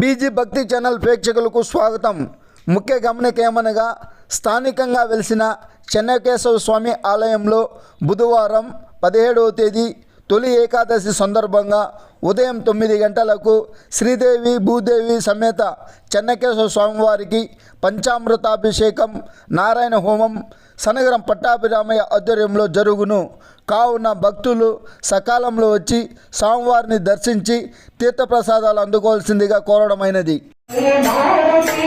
BG భక్తి channel ప్రేక్షకులకు స్వాగతం. ముఖ్య గమనిక ఏమనగా స్థానికంగా వెలిసిన చెన్నకేశవ స్వామి ఆలయంలో బుధవారం పదిహేడవ తేదీ తొలి ఏకాదశి సందర్భంగా ఉదయం తొమ్మిది గంటలకు శ్రీదేవి భూదేవి సమేత చెన్నకేశవ స్వామివారికి పంచామృతాభిషేకం నారాయణ హోమం సనగరం పట్టాభిరామయ్య ఆధ్వర్యంలో జరుగును. కావున భక్తులు సకాలంలో వచ్చి స్వామివారిని దర్శించి తీర్థప్రసాదాలు అందుకోవాల్సిందిగా కోరడమైనది. మారుతి